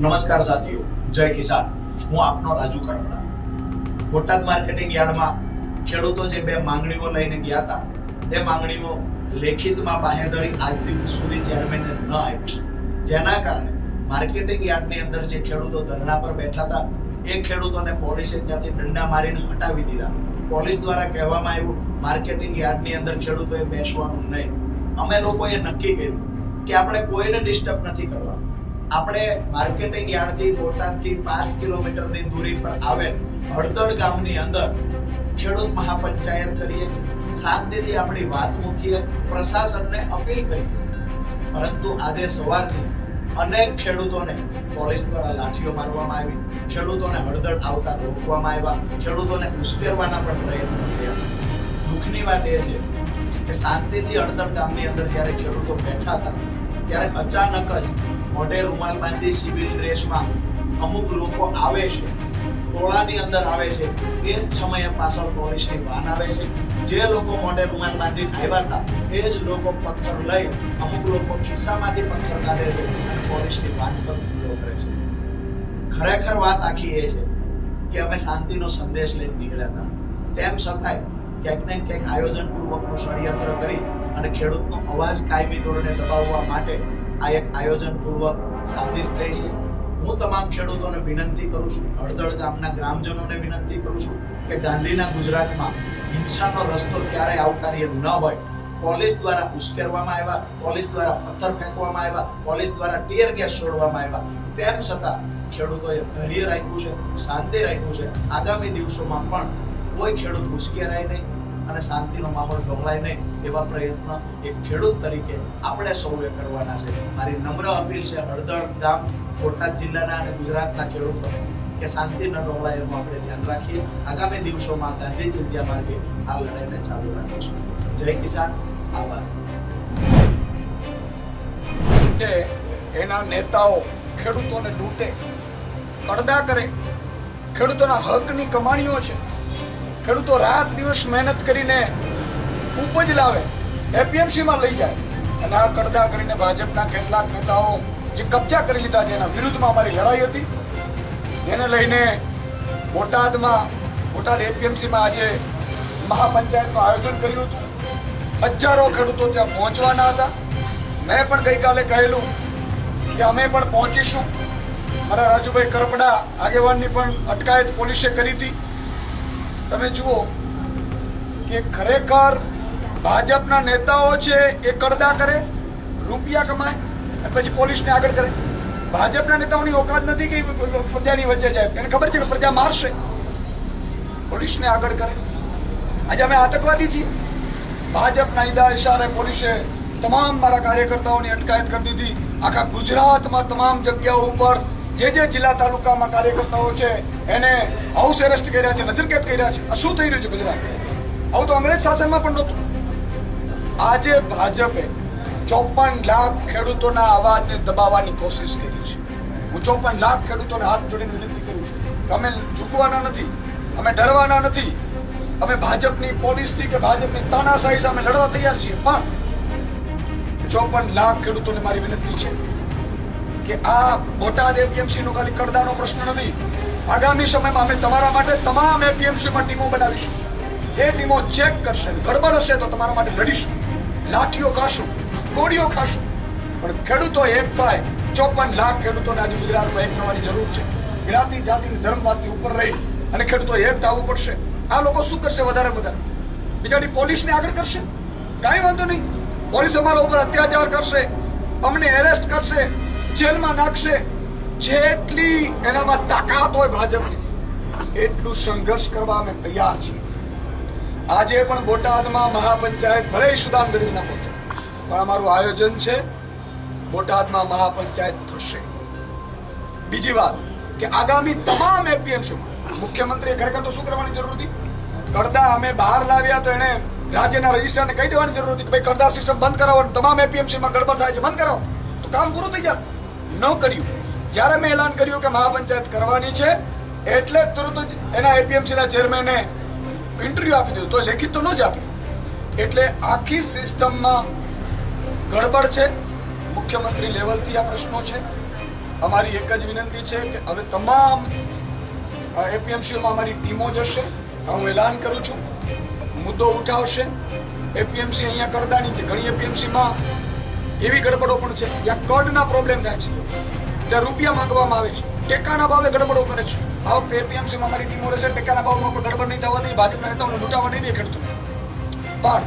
નમસ્કાર સાથીઓ, જય કિસાન. હું આપનો રાજુ કરપડા બોટાદ માર્કેટિંગ યાર્ડમાં ખેડૂતો જે બે માંગણીઓ લઈને ગયા હતા તે માંગણીઓ લેખિતમાં બાહેધરી આજ સુધી ચેરમેને ન આપી. જેના કારણે માર્કેટિંગ યાર્ડની અંદર જે ખેડૂતો ધરણા પર બેઠા હતા, એ ખેડૂતોને પોલીસે ત્યાંથી દંડા મારીને હટાવી દીધા. પોલીસ દ્વારા કહેવામાં આવ્યું, માર્કેટિંગ યાર્ડની અંદર ખેડૂતોએ બેસવાનું નહીં. અમે લોકોએ નક્કી કર્યું કે આપણે કોઈને ડિસ્ટર્બ નથી કરવા આપણે માર્કેટિંગ યાર્ડથી બોટાદથી પાંચ કિલોમીટરની દૂરી પર આવેલ હળદળ ગામની અંદર ખેડૂત મહાપંચાયત કરીએ. શાંતિથી આપણી વાત મૂકીએ, પ્રશાસનને અપીલ કરીએ. પરંતુ આજે સવારથી અનેક ખેડૂતોને પોલીસ દ્વારા લાઠીઓ મારવામાં આવી, ખેડૂતોને હળદળ આવતા રોકવામાં આવ્યા, ખેડૂતોને ઉશ્કેરવાના પણ પ્રયત્નો કર્યા. દુઃખની વાત એ છે કે શાંતિથી હળદળ ગામની અંદર જ્યારે ખેડૂતો બેઠા હતા, ત્યારે અચાનક જ મોઢે રૂમાલ બાંધી સિવિલ ડ્રેસમાં અમુક લોકો આવે છે, ટોળાની અંદર આવે છે, એ જ સમયે પાછળ પોલીસની વાન આવે છે. જે લોકો મોઢે રૂમાલ બાંધી આવ્યા હતા, એ જ લોકો પથ્થર લઈ અમુક લોકો ખિસ્સામાંથી પથ્થર કાઢે છે અને પોલીસની વાન પર હુમલો કરે છે. ખરેખર વાત આખી એ છે કે અમે શાંતિનો સંદેશ લઈને નીકળ્યા હતા. તેમ છતાંય ક્યાંક ને ક્યાંક આયોજનપૂર્વકનું ષડયંત્ર કરી અને ખેડૂતનો અવાજ કાયમી ધોરણે દબાવવા માટે આ એક આયોજનપૂર્વક સાજિશ થઈ છે. હું તમામ ખેડૂતોને વિનંતી કરું છું, હળદળ ગામના ગ્રામજનોને વિનંતી કરું છું કે ગાંધીના ગુજરાતમાં હિંસાનો રસ્તો ક્યારેય આવકાર્ય ન હોય. પોલીસ દ્વારા ઉશ્કેરવામાં આવ્યા, પોલીસ દ્વારા પથ્થર ફેંકવામાં આવ્યા, પોલીસ દ્વારા ટીયર ગેસ છોડવામાં આવ્યા. તેમ છતાં ખેડૂતોએ ધૈર્ય રાખ્યું છે, શાંતિ રાખ્યું છે. આગામી દિવસોમાં પણ કોઈ ખેડૂત ઉશ્કેરાય નહીં. અને શાંતિનો માહોલ ડહોળાય નહીં એવા પ્રયત્ન એક ખેડૂત તરીકે આપણે સૌએ કરવાના છે. મારી નમ્ર અપીલ છે હળદળ ગામ, બોટાદ જિલ્લાના અને ગુજરાતના ખેડૂતોને કે શાંતિ ન ડહોળાય એનું આપણે ધ્યાન રાખીએ. આગામી દિવસોમાં ગાંધી જયંતિયા માર્ગે આ લડાઈને ચાલુ રાખીશું. જય કિસાન. આભાર. એના નેતાઓ ખેડૂતોને લૂંટે, કડદા કરે. ખેડૂતોના હકની કમાણીઓ છે. ખેડૂતો રાત દિવસ મહેનત કરીને ઉપજ લાવે એપીએમસીમાં લઈ જાય. અને આ કડદા કરીને ભાજપના કેટલાક નેતાઓ જે કબજા કરી લીધા છે એના વિરુદ્ધમાં અમારી લડાઈ હતી. જેને લઈને બોટાદમાં, બોટાદ એપીએમસીમાં આજે મહાપંચાયતનું આયોજન કર્યું હતું. હજારો ખેડૂતો ત્યાં પહોંચવાના હતા. મેં પણ ગઈકાલે કહેલું કે અમે પણ પહોંચીશું. મારા રાજુભાઈ કરપડા આગેવાનની પણ અટકાયત પોલીસે કરી હતી. તમે જુઓ કે ખરેખર ભાજપના નેતાઓ છે એ કડદા કરે, રૂપિયા કમાય, અને પછી પોલીસને આગળ કરે. ભાજપના નેતાઓની ઓકાત નથી કે પ્રજાની વચ્ચે જાય. એને ખબર છે કે પ્રજા મારશે. પોલીસને આગળ કરે. આજે અમે આતંકવાદી છીએ. ભાજપના ઈદા ઇશારે પોલીસે તમામ મારા કાર્યકર્તાઓની અટકાયત કરી દીધી. આખા ગુજરાતમાં તમામ જગ્યાઓ ઉપર જે જે જિલ્લા તાલુકામાં કાર્યકર્તાઓ છે, એને હાઉસ એરેસ્ટ કર્યા છે, નજરકેદ કર્યા છે. શું થઈ રહ્યું છે ગુજરાત? આવું તો અંગ્રેજ શાસનમાં પણ નહોતું. આજે ભાજપે ચોપન લાખ ખેડૂતોના અવાજને દબાવવાની કોશિશ કરી છે. હું ચોપન લાખ ખેડૂતોને હાથ જોડીને વિનંતી કરું છું. કે અમે ઝૂકવાના નથી, અમે ડરવાના નથી. અમે ભાજપની પોલીસથી કે ભાજપની તાનાશાહી સામે લડવા તૈયાર છીએ. પણ ચોપન લાખ ખેડૂતોને મારી વિનંતી છે કે આ બોટાદ એપીએમસી નો ખાલી કડદાનો પ્રશ્ન નથી. આગામી સમયમાં અમે તમારા માટે તમામ એપીએમસી માં ટીમો બનાવીશું. એ ટીમો ચેક કરશે, ગડબડ હશે તો તમારા માટે લડીશું. લાઠીઓ ખાશું, ગોળીઓ ખાશું. પણ ખેડૂતો એક થાય, ચોપન લાખ ખેડૂતોને આજે ગુજરાતમાં એક થવાની જરૂર છે. જ્ઞાતિ જાતિની ધર્મવાદથી ઉપર રહી અને ખેડૂતો એક થવું પડશે. આ લોકો શું કરશે વધારે વધારે? બિચારી પોલીસને આગળ કરશે? કાંઈ વાંધો નહીં. પોલીસ અમારા ઉપર અત્યાચાર કરશે. અમને એરેસ્ટ કરશે. જેલમાં નાખશે. જેટલી એનામાં તાકાત હોય ભાજપની, એટલું સંઘર્ષ કરવા અમે તૈયાર છીએ. આજે પણ બોટાદમાં મહાપંચાયત ભલે સુદાન ગઢવી ના પહોંચે, પણ અમારું આયોજન છે, બોટાદમાં મહાપંચાયત થશે. બીજી વાત કે આગામી તમામ એપીએમસીમાં મુખ્યમંત્રીએ ખરેખર તો શું કરવાની જરૂર હતી? કરતા અમે બહાર લાવ્યા તો એને રાજ્યના રજિસ્ટ્રારને કહી દેવાની જરૂર હતી કે ભાઈ કડદા સિસ્ટમ બંધ કરાવો તમામ એપીએમસીમાં ગડબડ થાય છે, બંધ કરાવો. તો કામ પૂરું થઈ જાત. ન કર્યું. જ્યારે મેં એલાન કર્યું કે મહાપંચાયત કરવાની છે, એટલે તરત જ એના એપીએમસીના ચેરમેને ઇન્ટરવ્યુ આપી દીધું. તો લેખિત તો ન જ આપ્યું. એટલે આખી સિસ્ટમમાં ગડબડ છે. મુખ્યમંત્રી લેવલથી આ પ્રશ્નો છે. અમારી એક જ વિનંતી છે કે હવે તમામ એપીએમસીઓમાં અમારી ટીમો જશે. હું એલાન કરું છું. મુદ્દો ઉઠાવશે. એપીએમસી અહીંયા કડદાની છે. ઘણી એપીએમસીમાં એવી ગડબડો પણ છે. જ્યાં કડના પ્રોબ્લેમ થાય છે. ત્યાં રૂપિયા માંગવામાં આવે છે. ટેકાના ભાવે ગડબડો કરે છે. આ વખતે એપીએમસીમાં અમારી ટીમો રહેશે, ટેકાના ભાવમાં પણ ગડબડ નહીં થવા દે ભાજપના નેતાઓને લૂંટાવા નહીં દે ખેડૂતો પણ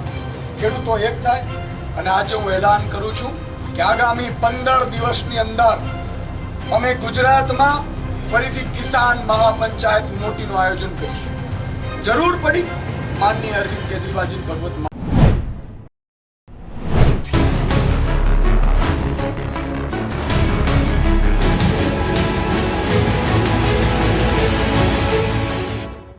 ખેડૂતો એક થાય, અને આજે હું એલાન કરું છું કે આગામી પંદર દિવસની અંદર અમે ગુજરાતમાં ફરીથી કિસાન મહાપંચાયત મોટીનું આયોજન કરીશું. જરૂર પડી માનનીય અરવિંદ કેજરીવાલજી, ભગવત